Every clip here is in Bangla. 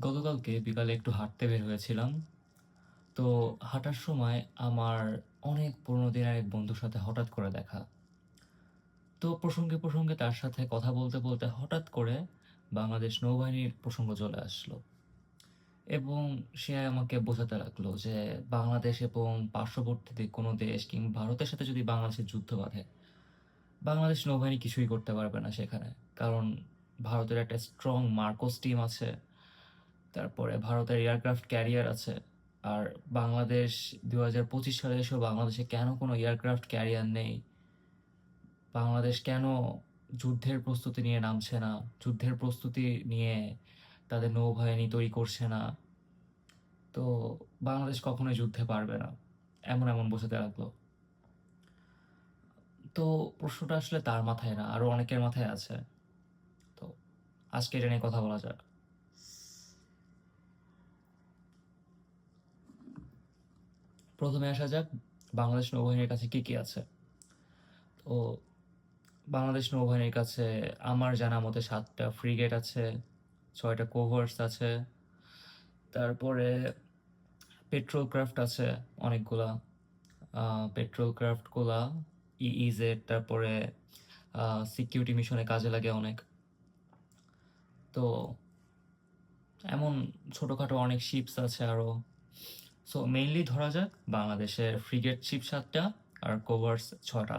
গতকালকে বিকালে একটু হাঁটতে বের হয়েছিলাম। তো হাঁটার সময় আমার অনেক পুরনো দিনের এক বন্ধুর সাথে হঠাৎ করে দেখা। তো প্রসঙ্গে প্রসঙ্গে তার সাথে কথা বলতে বলতে হঠাৎ করে বাংলাদেশ নৌবাহিনীর প্রসঙ্গ চলে আসলো। এবং সে আমাকে বোঝাতে লাগল যে বাংলাদেশ এবং পার্শ্ববর্তী কোনো দেশ কিংবা ভারতের সাথে যদি বাংলাদেশের যুদ্ধ বাঁধে, বাংলাদেশ নৌবাহিনী কিছুই করতে পারবে না সেখানে। কারণ ভারতের একটা স্ট্রং মার্কোস টিম আছে। তারপরে ভারতের এয়ারক্রাফট ক্যারিয়ার আছে। আর বাংলাদেশ দু হাজার পঁচিশ সালে এসেও বাংলাদেশে কেন কোনো এয়ারক্রাফট ক্যারিয়ার নেই? বাংলাদেশ কেন যুদ্ধের প্রস্তুতি নিয়ে নামছে না? যুদ্ধের প্রস্তুতি নিয়ে তাদের নৌবাহিনী তৈরি করছে না। তো বাংলাদেশ কখনোই যুদ্ধে পারবে না, এমন এমন বোঝাতে লাগল তো প্রশ্নটা আসলে তার মাথায় না, আরও অনেকের মাথায় আছে। তো আজকে এটা নিয়ে কথা বলা যাক। প্রথমে আসা যাক, বাংলাদেশ নৌবাহিনীর কাছে কি কি আছে। তো, বাংলাদেশ নৌবাহিনীর কাছে আমার জানা মতে সাতটা ফ্রিগেট আছে, ছয়টা কোভার্স আছে, তারপরে পেট্রোল ক্রাফট আছে অনেকগুলা পেট্রোল ক্রাফটগুলা ইইজেড তারপরে সিকিউরিটি মিশনে কাজে লাগে অনেক। তো, এমন ছোটোখাটো অনেক শিপস আছে আরও সো মেইনলি ধরা যাক, বাংলাদেশের ফ্রিগেট শিপ সাতটা আর কোভার্স ছটা।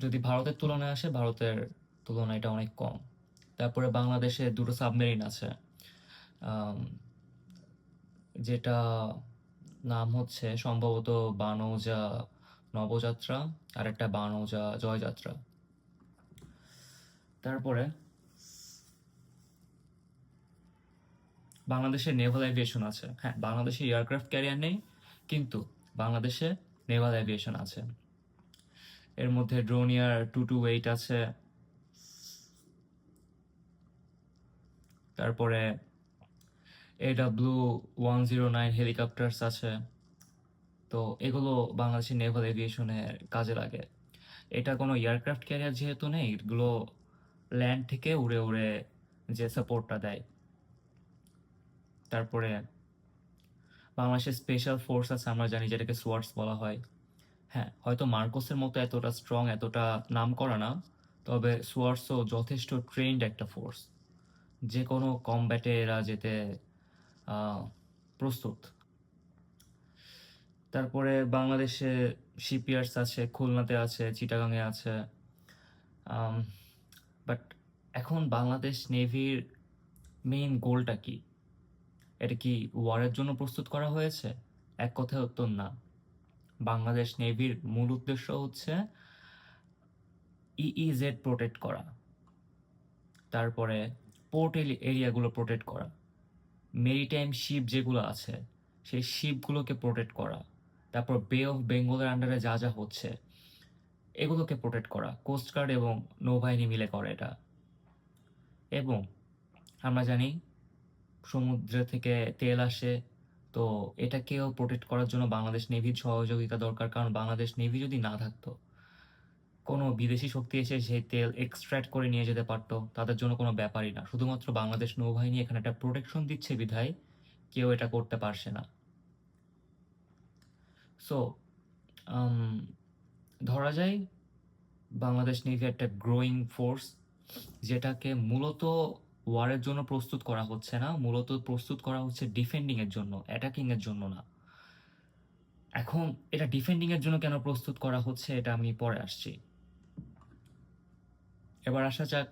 যদি ভারতের তুলনায় আসে, ভারতের তুলনায় এটা অনেক কম। তারপরে বাংলাদেশে দুটো সাবমেরিন আছে। যেটা নাম হচ্ছে সম্ভবত বানৌজা নবযাত্রা আর একটা বানৌজা জয়যাত্রা। তারপরে বাংলাদেশে নেভাল এভিয়েশন আছে। হ্যাঁ বাংলাদেশে এয়ারক্রাফট ক্যারিয়ার নেই, কিন্তু বাংলাদেশে নেভাল এভিয়েশন আছে। এর মধ্যে ড্রোনিয়ার টু টু এইট আছে। তারপরে AW one zero nine helicopters আছে। তো এগুলো বাংলাদেশের নেভাল এভিয়েশনে কাজে লাগে। এটা কোনো এয়ারক্রাফট ক্যারিয়ার যেহেতু নেই, এগুলো ল্যান্ড থেকে উড়ে উড়ে যে সাপোর্টটা দেয়। তারপরে বাংলাদেশের স্পেশাল ফোর্স আছে, আমরা জানি যেটাকে সোয়ার্টস বলা হয়। হ্যাঁ হয়তো মার্কোসের মতো এতটা স্ট্রং এতটা নাম করা না, তবে সোয়ার্টসও যথেষ্ট ট্রেন্ড একটা ফোর্স যে কোনো কমব্যাটে এরা যেতে প্রস্তুত। তারপরে বাংলাদেশে শিপইয়ার্ডস আছে, খুলনাতে আছে চিটাগাংয়ে আছে বাট এখন বাংলাদেশ নেভির মেইন গোলটা কি? এটা কি ওয়ারের জন্য প্রস্তুত করা হয়েছে? এক কথায় উত্তর না। বাংলাদেশ নেভির মূল উদ্দেশ্য হচ্ছে ইইজেড প্রোটেক্ট করা। তারপরে পোর্ট এরিয়াগুলো প্রোটেক্ট করা। মেরিটাইম শিপ যেগুলো আছে, সেই শিপগুলোকে প্রোটেক্ট করা। তারপর বে অফ বেঙ্গলের আন্ডারে যা যা হচ্ছে, এগুলোকে প্রোটেক্ট করা। কোস্টগার্ড এবং নৌবাহিনী মিলে করে এটা। এবং আমরা জানি সমুদ্র থেকে তেল আসে। তো এটাকেও প্রোটেক্ট করার জন্য বাংলাদেশ নেভির সহযোগিতা দরকার। কারণ বাংলাদেশ নেভি যদি না থাকতো, কোনো বিদেশি শক্তি এসে সেই তেল এক্সট্র্যাক্ট করে নিয়ে যেতে পারতো। তাদের জন্য কোনো ব্যাপারই না। শুধুমাত্র বাংলাদেশ নৌবাহিনী এখানে একটা প্রোটেকশন দিচ্ছে বিধায়, কেউ এটা করতে পারছে না। সো ধরা যায় বাংলাদেশ নেভি একটা গ্রোয়িং ফোর্স যেটাকে মূলত ওয়ারের জন্য প্রস্তুত করা হচ্ছে না, মূলত প্রস্তুত করা হচ্ছে ডিফেন্ডিং এর জন্য অ্যাটাকিং এর জন্য না। এখন এটা ডিফেন্ডিং এর জন্য কেন প্রস্তুত করা হচ্ছে এটা আমি পরে আসছি। এবার আসা যাক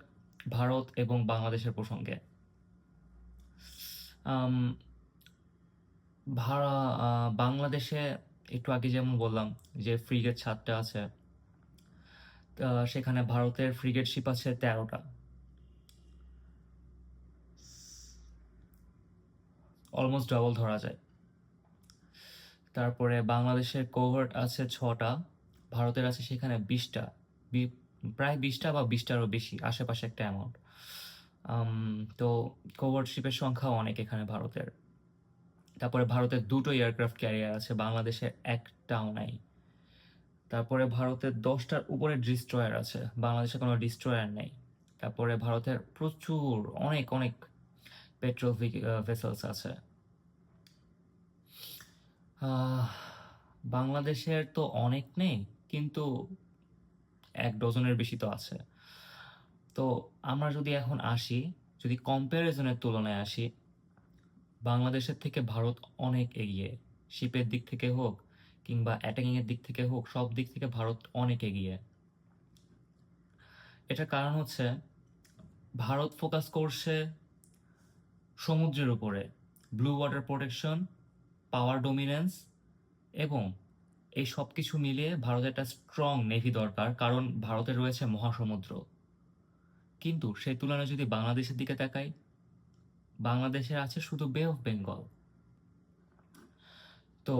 ভারত এবং বাংলাদেশের প্রসঙ্গে। ভাড়া বাংলাদেশে একটু আগে যেমন বললাম যে ফ্রিগেট ছাদটা আছে সেখানে ভারতের ফ্রিগেট শিপ আছে তেরোটা। অলমোস্ট ডাবল ধরা যায়। তারপরে বাংলাদেশের কোভার্ট আছে ছটা, ভারতের আছে সেখানে বিশটা প্রায় বিশটা বা বিশটারও বেশি, আশেপাশে একটা অ্যামাউন্ট তো কোভার্ট শিপের সংখ্যা অনেক এখানে ভারতের। তারপরে ভারতের দুটো এয়ারক্রাফট ক্যারিয়ার আছে বাংলাদেশের একটাও নাই। তারপরে ভারতের দশটার উপরে ডিস্ট্রয়ার আছে, বাংলাদেশে কোনো ডিস্ট্রয়ার নেই। তারপরে ভারতের প্রচুর, অনেক অনেক পেট্রোল ভেসেলস আছে। বাংলাদেশের তো অনেক নেই, কিন্তু এক ডজনের বেশি তো আছে। তো আমরা যদি এখন আসি, যদি কম্প্যারিজনের তুলনায় আসি, বাংলাদেশের থেকে ভারত অনেক এগিয়ে। শিপের দিক থেকে হোক কিংবা অ্যাটাকিং এর দিক থেকে হোক, সব দিক থেকে ভারত অনেক এগিয়ে। এটার কারণ হচ্ছে, ভারত ফোকাস করছে সমুদ্রের উপরে blue water protection power dominance এবং এই সব কিছু মিলিয়ে ভারতের একটা স্ট্রং নেভি দরকার, কারণ ভারতে রয়েছে মহাসমুদ্র। কিন্তু সেই তুলনায় যদি বাংলাদেশের দিকে তাকাই বাংলাদেশের আছে শুধু বে অফ বেঙ্গল তো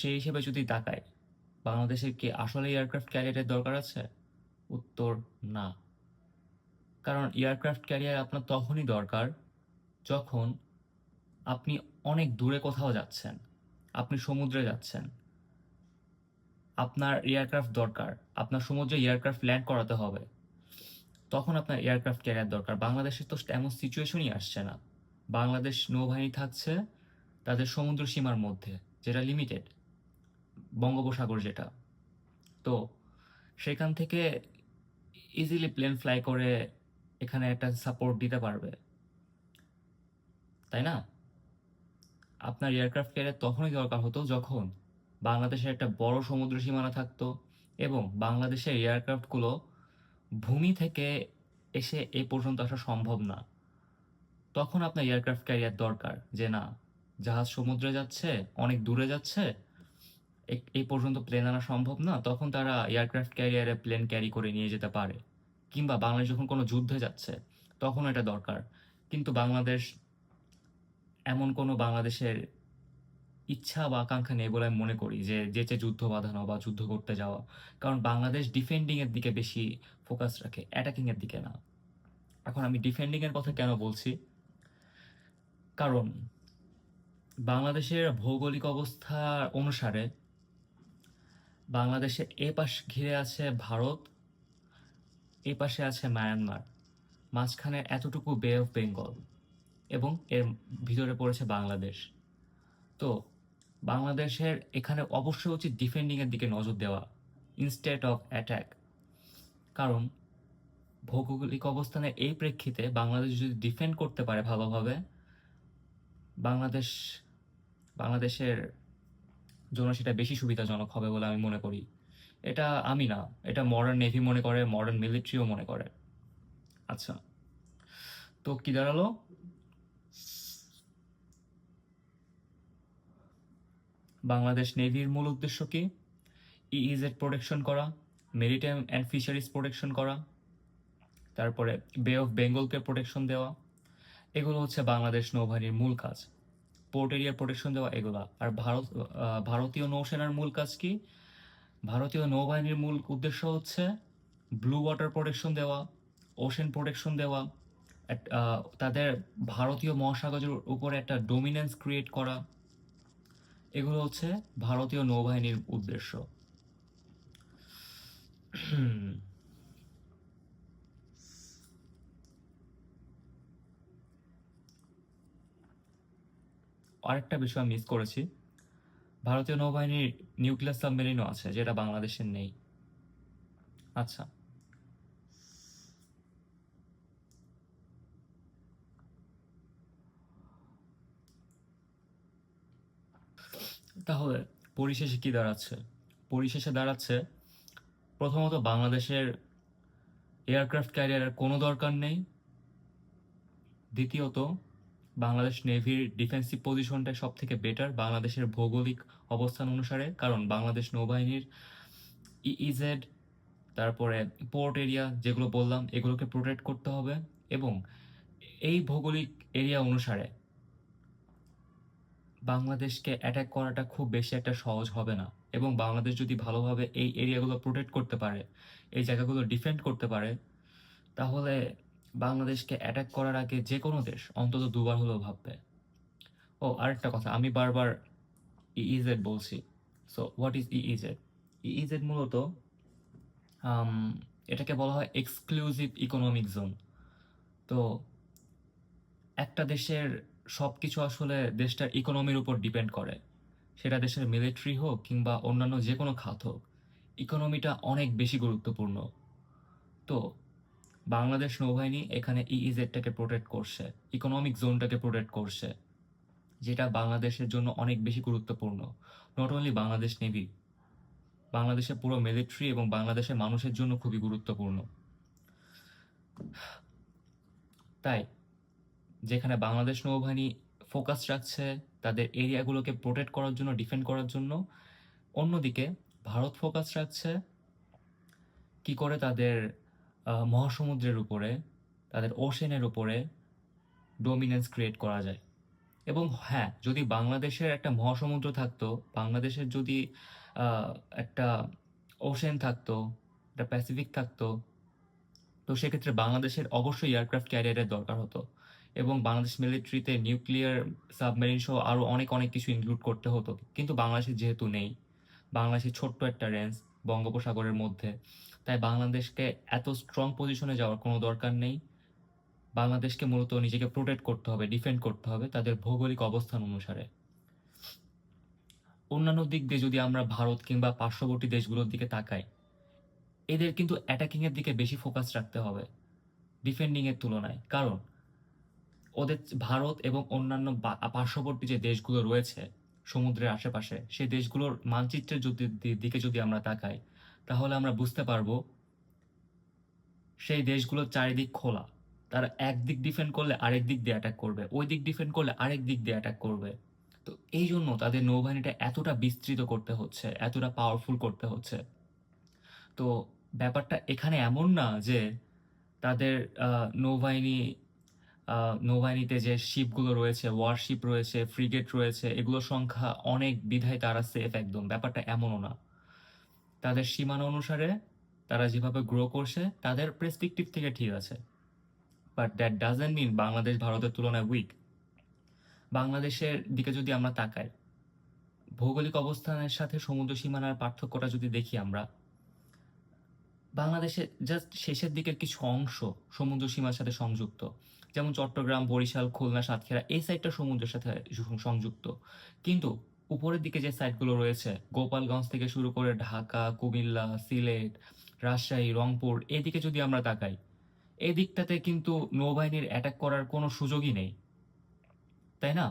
সেই হিসেবে যদি তাকাই, বাংলাদেশের কি আসলে এয়ারক্রাফট ক্যারিয়ারের দরকার আছে? উত্তর, না। কারণ এয়ারক্রাফট ক্যারিয়ার আপনার তখনই দরকার যখন আপনি অনেক দূরে কোথাও যাচ্ছেন, আপনি সমুদ্রে যাচ্ছেন, আপনার এয়ারক্রাফট দরকার, আপনার সমুদ্রে এয়ারক্রাফট ল্যান্ড করাতে হবে, তখন আপনার এয়ারক্রাফট ক্যারিয়ার দরকার। বাংলাদেশের তো এমন সিচুয়েশনই আসছে না। বাংলাদেশ নৌবাহিনী থাকছে তাদের সমুদ্র সীমার মধ্যে, যেটা লিমিটেড বঙ্গোপসাগর যেটা। তো সেখান থেকে ইজিলি প্লেন ফ্লাই করে এখানে একটা সাপোর্ট দিতে পারবে। তাই না? আপনার এয়ারক্রাফট ক্যারিয়ার তখনই দরকার হতো যখন বাংলাদেশের একটা বড় সমুদ্র সীমানা থাকতো এবং বাংলাদেশের এয়ারক্রাফটগুলো ভূমি থেকে এসে এ পর্যন্ত আসা সম্ভব না। তখন আপনার এয়ারক্রাফট ক্যারিয়ার দরকার যে না, জাহাজ সমুদ্রে যাচ্ছে, অনেক দূরে যাচ্ছে এই পর্যন্ত প্লেন আনা সম্ভব না, তখন তারা এয়ারক্রাফট ক্যারিয়ারে প্লেন ক্যারি করে নিয়ে যেতে পারে। কিংবা বাংলাদেশ যখন কোনো যুদ্ধে যাচ্ছে তখন এটা দরকার। কিন্তু বাংলাদেশ এমন কোনো বাংলাদেশের ইচ্ছা বা আকাঙ্ক্ষা নেই বলে আমি মনে করি যে যেচে যুদ্ধ বাঁধানো বা যুদ্ধ করতে যাওয়া। কারণ বাংলাদেশ ডিফেন্ডিংয়ের দিকে বেশি ফোকাস রাখে অ্যাটাকিংয়ের দিকে না। এখন আমি ডিফেন্ডিংয়ের কথা কেন বলছি? কারণ বাংলাদেশের ভৌগোলিক অবস্থা অনুসারে বাংলাদেশের এ পাশ ঘিরে আছে ভারত এ পাশে আছে মায়ানমার। মাঝখানে এতটুকু বে অফ বেঙ্গল এবং এর ভিতরে পড়েছে বাংলাদেশ। তো বাংলাদেশের এখানে অবশ্যই উচিত ডিফেন্ডিংয়ের দিকে নজর দেওয়া ইনস্টেড অফ অ্যাটাক কারণ ভৌগোলিক অবস্থানের এই প্রেক্ষিতে বাংলাদেশ যদি ডিফেন্ড করতে পারে ভালোভাবে, বাংলাদেশ, বাংলাদেশের জন্য সেটা বেশি সুবিধাজনক হবে বলে আমি মনে করি। এটা আমি না, এটা মডার্ন নেভি মনে করে মডার্ন মিলিটারিও মনে করে। আচ্ছা তো কি দাঁড়াল? বাংলাদেশ নেভির মূল উদ্দেশ্য কি? ইইজেড প্রোটেকশন করা মেরিটাইম অ্যান্ড ফিশারিজ প্রোটেকশন করা, তারপরে বে অফ বেঙ্গলকে প্রোটেকশন দেওয়া, এগুলো হচ্ছে বাংলাদেশ নৌবাহিনীর মূল কাজ। পোর্ট এরিয়ার প্রোটেকশন দেওয়া, এগুলো। আর ভারত ভারতীয় নৌসেনার মূল কাজ কি? ভারতীয় নৌবাহিনীর মূল উদ্দেশ্য হচ্ছে ব্লু ওয়াটার প্রোটেকশন দেওয়া ওশেন প্রোটেকশন দেওয়া তাদের ভারতীয় মহাসাগরের উপরে একটা ডোমিনেন্স ক্রিয়েট করা এগুলো হচ্ছে ভারতীয় নৌবাহিনীর উদ্দেশ্য। আরেকটা বিষয় মিস করেছি। ভারতীয় নৌবাহিনীর নিউক্লিয়ার সাবমেরিনও আছে, যেটা বাংলাদেশের নেই। আচ্ছা। তাহলে পরিশেষে কি দাঁড়াচ্ছে? পরিশেষে দাঁড়াচ্ছে, প্রথমত বাংলাদেশের এয়ারক্রাফট ক্যারিয়ারের কোনো দরকার নেই। দ্বিতীয়ত, বাংলাদেশ নেভির ডিফেন্সিভ পজিশনটা সব থেকে বেটার বাংলাদেশের ভৌগোলিক অবস্থান অনুসারে, কারণ বাংলাদেশ নৌবাহিনীর ইইজেড তারপরে পোর্ট এরিয়া যেগুলো বললাম, এগুলোকে প্রোটেক্ট করতে হবে এবং এই ভৌগোলিক এরিয়া অনুসারে বাংলাদেশকে অ্যাটাক করাটা খুব বেশি একটা সহজ হবে না। এবং বাংলাদেশ যদি ভালোভাবে এই এরিয়াগুলো প্রোটেক্ট করতে পারে, এই জায়গাগুলো ডিফেন্ড করতে পারে, তাহলে বাংলাদেশকে অ্যাটাক করার আগে যে কোনো দেশ অন্তত দুবার হলেও ভাববে। ও, আরেকটা কথা, আমি বারবার ইইজেড বলছি। So what is EEZ EEZ মূলত এটাকে বলা হয় এক্সক্লুসিভ ইকোনমিক জোন তো, একটা দেশের সব কিছু আসলে দেশটার ইকোনমির উপর ডিপেন্ড করে। সেটা দেশের মিলিটারি হোক কিংবা অন্যান্য যে কোনো খাত হোক ইকোনমিটা অনেক বেশি গুরুত্বপূর্ণ। তো, বাংলাদেশ নৌবাহিনী এখানে ইইজেডটাকে প্রোটেক্ট করছে ইকোনমিক জোনটাকে প্রোটেক্ট করছে, যেটা বাংলাদেশের জন্য অনেক বেশি গুরুত্বপূর্ণ। নট অনলি বাংলাদেশ নেভি বাংলাদেশের পুরো মিলিটারি এবং বাংলাদেশের মানুষের জন্য খুবই গুরুত্বপূর্ণ। তাই যেখানে বাংলাদেশ নৌবাহিনী ফোকাস রাখছে, তাদের এরিয়াগুলোকে প্রোটেক্ট করার জন্য ডিফেন্ড করার জন্য। অন্যদিকে ভারত ফোকাস রাখছে, কি করে তাদের মহাসমুদ্রের উপরে, তাদের ওশেনের উপরে ডোমিনেন্স ক্রিয়েট করা যায়। এবং হ্যাঁ যদি বাংলাদেশের একটা মহাসমুদ্র থাকতো, বাংলাদেশের যদি একটা ওশেন থাকতো, একটা প্যাসিফিক থাকতো, তো সেক্ষেত্রে বাংলাদেশের অবশ্যই এয়ারক্রাফট ক্যারিয়ারের দরকার হতো। এবং বাংলাদেশ মিলিটারিতে নিউক্লিয়ার সাবমেরিন সহ আরও অনেক অনেক কিছু ইনক্লুড করতে হতো। কিন্তু বাংলাদেশে যেহেতু নেই বাংলাদেশের ছোট্ট একটা রেঞ্জ বঙ্গোপসাগরের মধ্যে, তাই বাংলাদেশকে এত স্ট্রং পজিশনে যাওয়ার কোনো দরকার নেই। বাংলাদেশকে মূলত নিজেকে প্রোটেক্ট করতে হবে ডিফেন্ড করতে হবে তাদের ভৌগোলিক অবস্থান অনুসারে। অন্যান্য দিক দিয়ে যদি আমরা ভারত কিংবা পার্শ্ববর্তী দেশগুলোর দিকে তাকাই, এদের কিন্তু অ্যাটাকিংয়ের দিকে বেশি ফোকাস রাখতে হবে ডিফেন্ডিংয়ের তুলনায়। কারণ ওদের ভারত এবং অন্যান্য পার্শ্ববর্তী যে দেশগুলো রয়েছে, সমুদ্রের আশেপাশে সেই দেশগুলোর মানচিত্রের যদি দিকে যদি আমরা তাকাই, তাহলে আমরা বুঝতে পারব সেই দেশগুলোর চারিদিক খোলা। তারা একদিক ডিফেন্ড করলে আরেক দিক দিয়ে অ্যাটাক করবে, ওই দিক ডিফেন্ড করলে আরেক দিক দিয়ে অ্যাটাক করবে। তো এই জন্য তাদের নৌবাহিনীটা এতটা বিস্তৃত করতে হচ্ছে, এতটা পাওয়ারফুল করতে হচ্ছে। তো ব্যাপারটা এখানে এমন না যে তাদের নৌবাহিনী নৌবাহিনীতে যে শিপগুলো রয়েছে ওয়ারশিপ রয়েছে ফ্রিগেট রয়েছে, এগুলোর সংখ্যা অনেক বিধায় তারা সেফ একদম। ব্যাপারটা এমনও না। তাদের সীমানা অনুসারে তারা যেভাবে গ্রো করছে, তাদের প্রেসপেক্টিভ থেকে ঠিক আছে। But that doesn't mean Bangladesh ভারতের তুলনায় উইক বাংলাদেশের দিকে যদি আমরা তাকাই, ভৌগোলিক অবস্থানের সাথে সমুদ্র সীমানার পার্থক্যটা যদি দেখি আমরা বাংলাদেশের জাস্ট শেষের দিকের কিছু অংশ সমুদ্র সীমার সাথে সংযুক্ত। যেমন চট্টগ্রাম, বরিশাল, খুলনা, সাতক্ষীরা, এই সাইডটা সমুদ্রের সাথে সংযুক্ত। কিন্তু উপরের দিকে যে সাইডগুলো রয়েছে, গোপালগঞ্জ থেকে শুরু করে ঢাকা, কুমিল্লা, সিলেট, রাজশাহী, রংপুর, এদিকে যদি আমরা তাকাই এই দিকটাতে কিন্তু নৌবাহিনীর অ্যাটাক করার কোনো সুযোগই নেই। তাই না?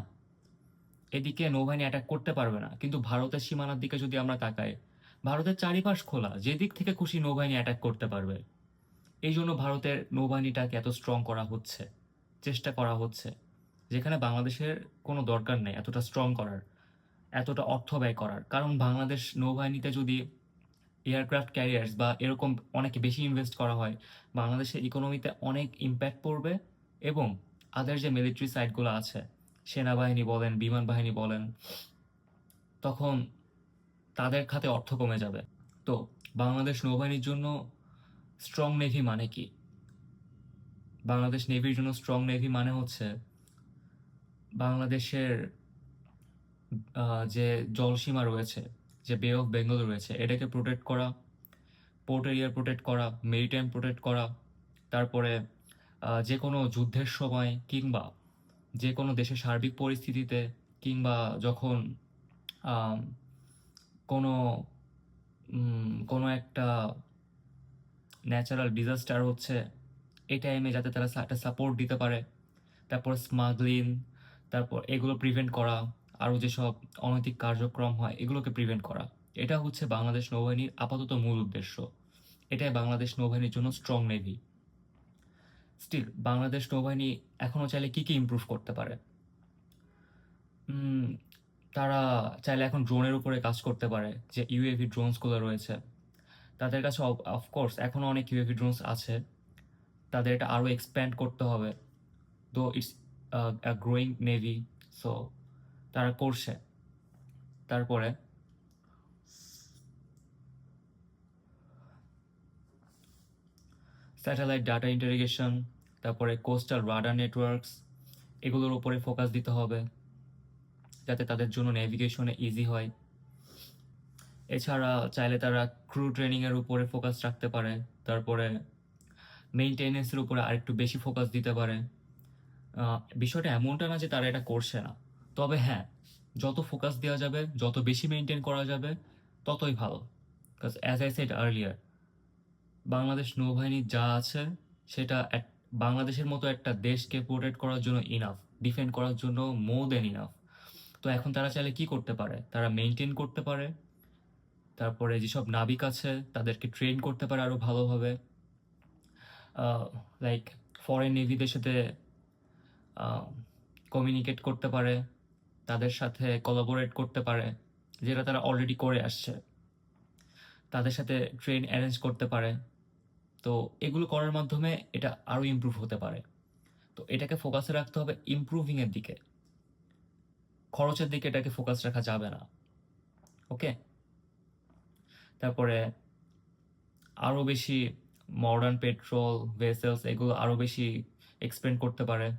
এদিকে নৌবাহিনী অ্যাটাক করতে পারবে না। কিন্তু ভারতের সীমানার দিকে যদি আমরা তাকাই, ভারতের চারিপাশ খোলা যে দিক থেকে খুশি নৌবাহিনী অ্যাটাক করতে পারবে। এই জন্য ভারতের নৌবাহিনীটাকে এত স্ট্রং করা হচ্ছে। চেষ্টা করা হচ্ছে, যেখানে বাংলাদেশের কোনো দরকার নেই এতটা স্ট্রং করার, এতটা অর্থ ব্যয় করার। কারণ বাংলাদেশ নৌবাহিনীতে যদি এয়ারক্রাফট ক্যারিয়ার্স বা এরকম অনেক বেশি ইনভেস্ট করা হয়, বাংলাদেশের ইকোনমিতে অনেক ইম্প্যাক্ট পড়বে এবং আদার যে মিলিটারি সাইটগুলো আছে, সেনাবাহিনী বলেন, বিমান বাহিনী বলেন, তখন তাদের খাতে অর্থ কমে যাবে। তো বাংলাদেশ নৌবাহিনীর জন্য স্ট্রং নেভি মানে কি? বাংলাদেশ নেভির জন্য স্ট্রং নেভি মানে হচ্ছে বাংলাদেশের যে জলসীমা রয়েছে, যে বে অফ বেঙ্গল রয়েছে, এটাকে প্রোটেক্ট করা পোর্ট এরিয়া প্রোটেক্ট করা মেরিটাইম প্রোটেক্ট করা, তারপরে যে কোনো যুদ্ধের সময় কিংবা যে কোনো দেশের সার্বিক পরিস্থিতিতে কিংবা যখন কোনো কোনো একটা ন্যাচারাল ডিজাস্টার হচ্ছে এই টাইমে যাতে তারা একটা সাপোর্ট দিতে পারে। তারপর স্মাগলিং তারপর এগুলো প্রিভেন্ট করা, আরও যেসব অনৈতিক কার্যক্রম হয়, এগুলোকে প্রিভেন্ট করা। এটা হচ্ছে বাংলাদেশ নৌবাহিনীর আপাতত মূল উদ্দেশ্য। এটাই বাংলাদেশ নৌবাহিনীর জন্য স্ট্রং নেভি স্টিল বাংলাদেশ নৌবাহিনী এখনও চাইলে কি কি ইমপ্রুভ করতে পারে? তারা চাইলে এখন ড্রোনের উপরে কাজ করতে পারে, যে ইউএভি ড্রোনসগুলো রয়েছে। তাদের কাছে অফকোর্স এখনও অনেক ইউএভি ড্রোনস আছে। তাদের এটা আরও এক্সপ্যান্ড করতে হবে দো ইটস গ্রোয়িং নেভি সো তারা করছে। তারপরে স্যাটেলাইট ডাটা ইন্টারিগেশন তারপরে কোস্টাল রাডার নেটওয়ার্কস এগুলোর উপরে ফোকাস দিতে হবে, যাতে তাদের জন্য নেভিগেশনে ইজি হয়। এছাড়া চাইলে তারা ক্রু ট্রেনিংয়ের উপরে ফোকাস রাখতে পারে। তারপরে মেইনটেনেন্সের উপরে আরেকটু বেশি ফোকাস দিতে পারে বিষয়টা এমনটা না যে তারা এটা করছে না। তবে হ্যাঁ যত ফোকাস দেওয়া যাবে, যত বেশি মেনটেন করা যাবে, ততই ভালো। Because as I said earlier Bangladesh নৌবাহিনী যা আছে, সেটা বাংলাদেশের মতো একটা দেশকে প্রোটেক্ট করার জন্য ইনাফ ডিফেন্ড করার জন্য মোর দেন ইনাফ তো এখন তারা চাইলে কি করতে পারে? তারা মেনটেন করতে পারে। তারপরে যেসব নাবিক আছে, তাদেরকে ট্রেন করতে পারে আরও ভালোভাবে। লাইক ফরেন নেভিদের সাথে কমিউনিকেট করতে পারে, তাদের সাথে কোলাবোরেট করতে পারে, যেটা তারা অলরেডি করে আসছে। তাদের সাথে ট্রেন অ্যারেঞ্জ করতে পারে। তো এগুলো করার মাধ্যমে এটা আরও ইমপ্রুভ হতে পারে। তো এটাকে ফোকাসে রাখতে হবে ইমপ্রুভিংয়ের দিকে। খরচের দিকে এটাকে ফোকাস রাখা যাবে না। ওকে তারপরে আরও বেশি মডার্ন পেট্রোল ভেসেলস এগুলো আরও বেশি এক্সপেন্ড করতে পারে।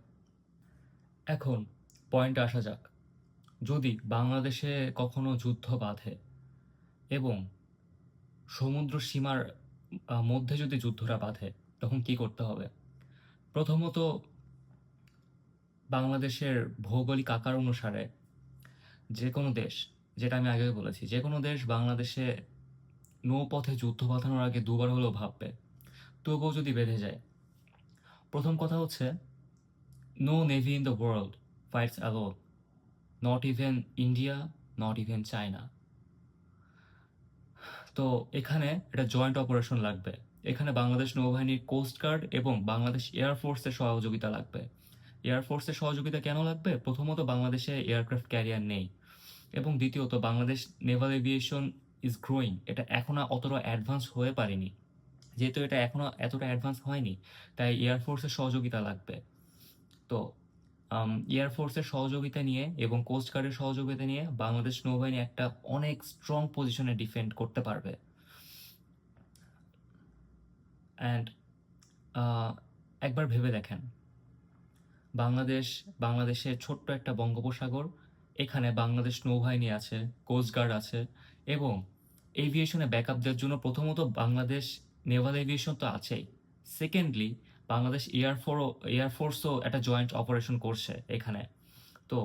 এখন পয়েন্টে আসা যাক। যদি বাংলাদেশে কখনো যুদ্ধ বাঁধে এবং সমুদ্র সীমার মধ্যে যদি যুদ্ধটা বাঁধে, তখন কি করতে হবে? প্রথমত বাংলাদেশের ভৌগোলিক আকার অনুসারে যে কোনো দেশ, যেটা আমি আগে বলেছি যে কোনো দেশ বাংলাদেশে নৌপথে যুদ্ধ বাঁধানোর আগে দুবার হলেও ভাববে। তবুও যদি বেঁধে যায়। প্রথম কথা হচ্ছে no navy in the world fights alone not even India not even China তো এখানে এটা জয়েন্ট অপারেশন লাগবে। এখানে বাংলাদেশ নৌবাহিনীর কোস্ট গার্ড এবং বাংলাদেশ এয়ারফোর্সের সহযোগিতা লাগবে। এয়ারফোর্সের সহযোগিতা কেন লাগবে? প্রথমত বাংলাদেশে এয়ারক্রাফট ক্যারিয়ার নেই। এবং দ্বিতীয়ত, Bangladesh naval aviation is growing এটা এখনও অতটা অ্যাডভান্স হয়ে পারেনি। যেহেতু এটা এখনও এতটা অ্যাডভান্স হয়নি, তাই এয়ারফোর্সের সহযোগিতা লাগবে। তো এয়ারফোর্সের সহযোগিতা নিয়ে এবং কোস্ট গার্ডের সহযোগিতা নিয়ে বাংলাদেশ নৌবাহিনী একটা অনেক স্ট্রং পজিশনে ডিফেন্ড করতে পারবে। অ্যান্ড একবার ভেবে দেখেন, বাংলাদেশ, বাংলাদেশের ছোট্ট একটা বঙ্গোপসাগর, এখানে বাংলাদেশ নৌবাহিনী আছে কোস্ট গার্ড আছে এবং এভিয়েশনে ব্যাকআপ দেওয়ার জন্য প্রথমত বাংলাদেশ নেভাল এভিয়েশন তো আছেই। সেকেন্ডলি বাংলাদেশ এয়ারফোর এয়ারফোর্সও একটা জয়েন্ট অপারেশন করছে এখানে। তো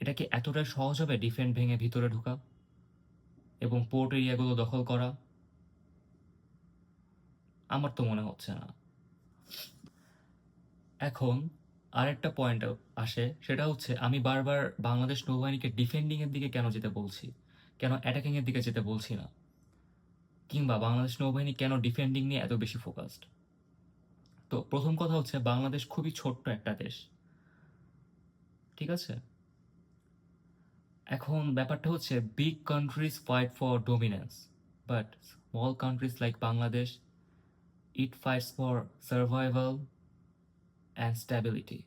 এটা কি এতটাই সহজ হবে ডিফেন্ড ভেঙে ভিতরে ঢোকা এবং পোর্ট এরিয়াগুলো দখল করা? আমার তো মনে হচ্ছে না। এখন আরেকটা পয়েন্ট আসে, সেটা হচ্ছে আমি বারবার বাংলাদেশ নৌবাহিনীকে ডিফেন্ডিংয়ের দিকে কেন যেতে বলছি? কেন অ্যাটাকিং এর দিকে যেতে বলছি না? কিংবা বাংলাদেশ নৌবাহিনী কেন ডিফেন্ডিং নিয়ে এত বেশি ফোকাসড তো প্রথম কথা হচ্ছে, বাংলাদেশ খুবই ছোট্ট একটা দেশ। ঠিক আছে? এখন ব্যাপারটা হচ্ছে big countries fight for dominance but small countries like Bangladesh it fights for survival and stability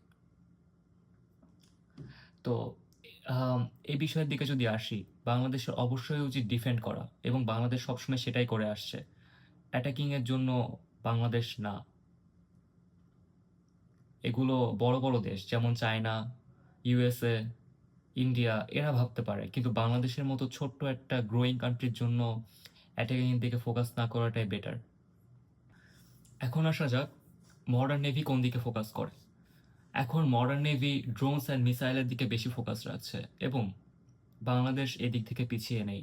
তো এই বিষয়ের দিকে যদি আসি বাংলাদেশের অবশ্যই উচিত ডিফেন্ড করা এবং বাংলাদেশ সবসময় সেটাই করে আসছে। অ্যাটাকিং এর জন্য বাংলাদেশ না। এগুলো বড় বড় দেশ, যেমন চায়না ইউএসএ ইন্ডিয়া এরা ভাবতে পারে। কিন্তু বাংলাদেশের মতো ছোট্ট একটা গ্রোয়িং কান্ট্রির জন্য অ্যাটাকিং এর দিকে ফোকাস না করাটাই বেটার এখন আসা যাক মডার্ন নেভি কোন দিকে ফোকাস করে? এখন মডার্ন নেভি ড্রোনস অ্যান্ড মিসাইলের দিকে বেশি ফোকাস রাখছে এবং বাংলাদেশ এদিক থেকে পিছিয়ে নেই।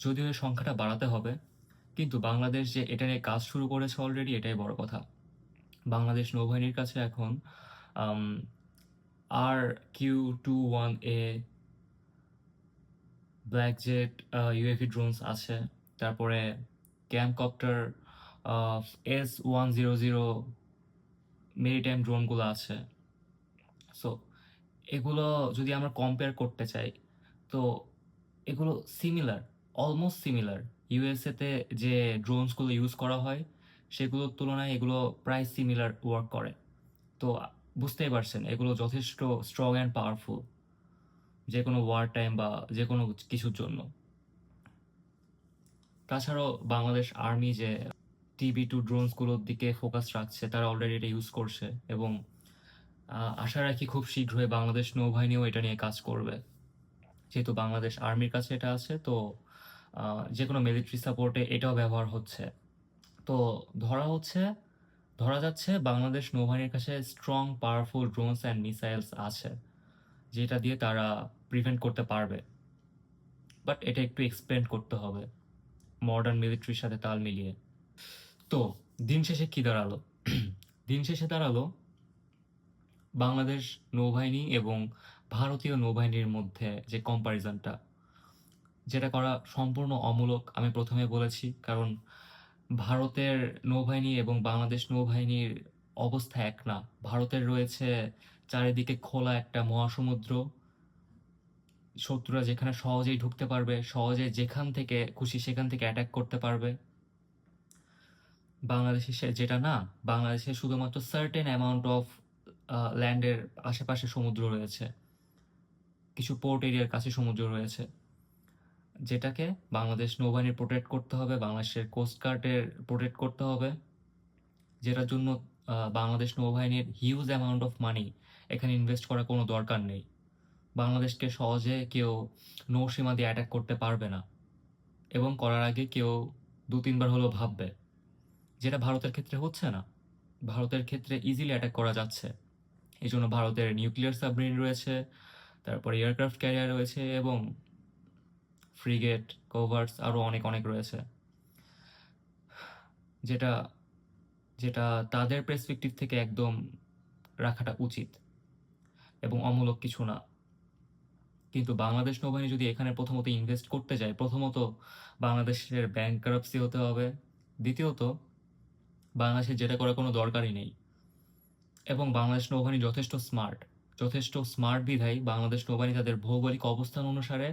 যদিও এর সংখ্যাটা বাড়াতে হবে, কিন্তু বাংলাদেশ যে এটা নিয়ে কাজ শুরু করেছে অলরেডি এটাই বড় কথা। বাংলাদেশ নৌবাহিনীর কাছে এখন R Q two one A black jet UAV drones আছে। তারপরে camcopter S one zero zero maritime ড্রোনগুলো আছে। সো এগুলো যদি আমরা কম্পেয়ার করতে চাই, তো এগুলো সিমিলার অলমোস্ট সিমিলার ইউএসএতে যে ড্রোনসগুলো ইউজ করা হয়, সেগুলোর তুলনায় এগুলো প্রায় সিমিলার ওয়ার্ক করে। তো বুঝতেই পারছেন, এগুলো যথেষ্ট স্ট্রং অ্যান্ড পাওয়ারফুল যে কোনো ওয়ার টাইম বা যে কোনো কিছুর জন্য। তাছাড়াও বাংলাদেশ আর্মি যে টিবি টু ড্রোনসগুলোর দিকে ফোকাস রাখছে, তারা অলরেডি এটা ইউজ করছে এবং আশা রাখি খুব শীঘ্রই বাংলাদেশ নৌবাহিনীও এটা নিয়ে কাজ করবে। যেহেতু বাংলাদেশ আর্মির কাছে এটা আছে, তো যে কোনো মিলিটারি সাপোর্টে এটাও ব্যবহার হচ্ছে। তো, ধরা হচ্ছে, ধরা যাচ্ছে বাংলাদেশ নৌবাহিনীর কাছে strong powerful drones and missiles আছে, যেটা দিয়ে তারা প্রিভেন্ট করতে পারবে। বাট এটা একটু এক্সপ্লেন করতে হবে মডার্ন মিলিটারির সাথে তাল মিলিয়ে। তো, দিন শেষে কি দাঁড়াল? দিন শেষে দাঁড়াল বাংলাদেশ নৌবাহিনী এবং ভারতীয় নৌবাহিনীর মধ্যে যে কম্প্যারিজনটা যেটা করা সম্পূর্ণ অমূলক আমি প্রথমে বলেছি, কারণ ভারতের নৌবাহিনী এবং বাংলাদেশ নৌবাহিনীর অবস্থা এক না। ভারতের রয়েছে চারিদিকে খোলা একটা মহাসমুদ্র। শত্রুরা যেখানে সহজেই ঢুকতে পারবে সহজে যেখান থেকে খুশি সেখান থেকে অ্যাটাক করতে পারবে। বাংলাদেশে যেটা না, বাংলাদেশে শুধুমাত্র সার্টেন অ্যামাউন্ট অফ ল্যান্ডের আশেপাশে সমুদ্র রয়েছে। কিছু পোর্ট এরিয়ার কাছে সমুদ্র রয়েছে। যেটাকে বাংলাদেশ নৌবাহিনীর প্রোটেক্ট করতে হবে, বাংলাদেশের কোস্ট গার্ডের প্রোটেক্ট করতে হবে, যেটার জন্য বাংলাদেশ নৌবাহিনীর হিউজ অ্যামাউন্ট অফ মানি এখানে ইনভেস্ট করার কোনো দরকার নেই। বাংলাদেশকে সহজে কেউ নৌসীমা দিয়ে অ্যাটাক করতে পারবে না। এবং করার আগে কেউ দু তিনবার হলেও ভাববে। যেটা ভারতের ক্ষেত্রে হচ্ছে না। ভারতের ক্ষেত্রে ইজিলি অ্যাটাক করা যাচ্ছে। এই জন্য ভারতের নিউক্লিয়ার সাবমেরিন রয়েছে, তারপর এয়ারক্রাফট ক্যারিয়ার রয়েছে এবং ফ্রিগেট কভার্স আরও অনেক অনেক রয়েছে। যেটা যেটা তাদের পার্সপেক্টিভ থেকে একদম রাখাটা উচিত এবং অমূলক কিছু না। কিন্তু বাংলাদেশ নৌবাহিনী যদি এখানে প্রথমত ইনভেস্ট করতে যায়, প্রথমত বাংলাদেশের ব্যাংক হতে হবে, দ্বিতীয়ত বাংলাদেশের যেটা করার কোনো দরকারই নেই। এবং বাংলাদেশ নৌবাহিনী যথেষ্ট স্মার্ট যথেষ্ট স্মার্ট বিধায়। বাংলাদেশ নৌবাহিনী তাদের ভৌগোলিক অবস্থান অনুসারে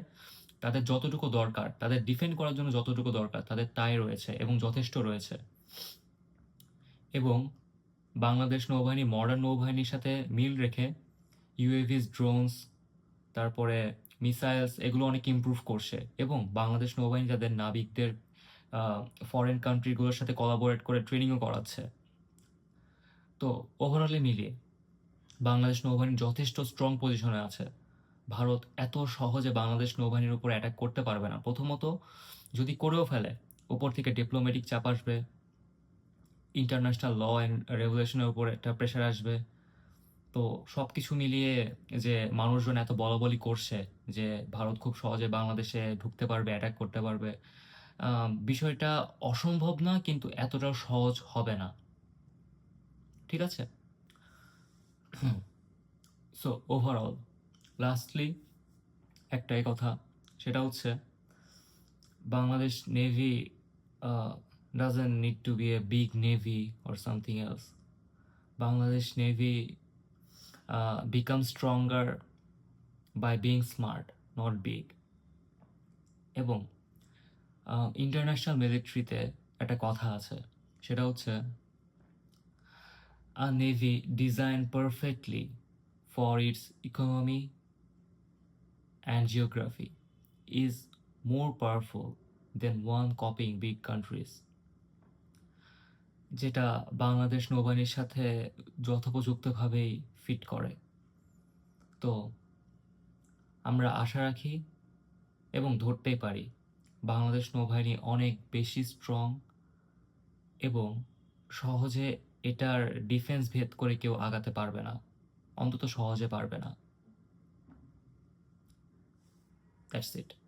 তাদের যতটুকু দরকার, তাদের ডিফেন্ড করার জন্য যতটুকু দরকার, তাদের তাই রয়েছে এবং যথেষ্ট রয়েছে। এবং বাংলাদেশ নৌবাহিনী মডার্ন নৌবাহিনীর সাথে মিল রেখে ইউএভিস ড্রোনস তারপরে মিসাইলস এগুলো অনেক ইমপ্রুভ করছে এবং বাংলাদেশ নৌবাহিনী তাদের নাবিকদের ফরেন কান্ট্রিগুলোর সাথে কোলাবোরেট করে ট্রেনিংও করাচ্ছে। তো ওভারঅলে মিলিয়ে বাংলাদেশ নৌবাহিনী যথেষ্ট স্ট্রং পজিশনে আছে। ভারত এত সহজে বাংলাদেশ নৌবাহিনীর উপর অ্যাটাক করতে পারবে না। প্রথমত, যদি করেও ফেলে, উপর থেকে ডিপ্লোম্যাটিক চাপ আসবে ইন্টারন্যাশনাল ল অ্যান্ড রেগুলেশনের উপর একটা প্রেশার আসবে। তো সব কিছু মিলিয়ে যে মানুষজন এত বলাবলি করছে যে ভারত খুব সহজে বাংলাদেশে ঢুকতে পারবে অ্যাটাক করতে পারবে বিষয়টা অসম্ভব না, কিন্তু এতটাও সহজ হবে না। ঠিক আছে? সো ওভারঅল লাস্টলি একটাই কথা, সেটা হচ্ছে Bangladesh navy doesn't need to be a big navy or something else Bangladesh navy become stronger by being smart not big এবং ইন্টারন্যাশনাল মিলিটারিতে একটা কথা আছে, সেটা হচ্ছে a navy designed perfectly for its economy and geography is more powerful than one copying big countries যেটা বাংলাদেশ নৌবাহিনীর সাথে যথোপযুক্তভাবেই ফিট করে তো আমরা আশা রাখি এবং ধরতেই পারি বাংলাদেশ নৌবাহিনী অনেক বেশি স্ট্রং এবং সহজে এটার ডিফেন্স ভেদ করে কেউ আগাতে পারবে না অন্তত সহজে পারবে না। That's it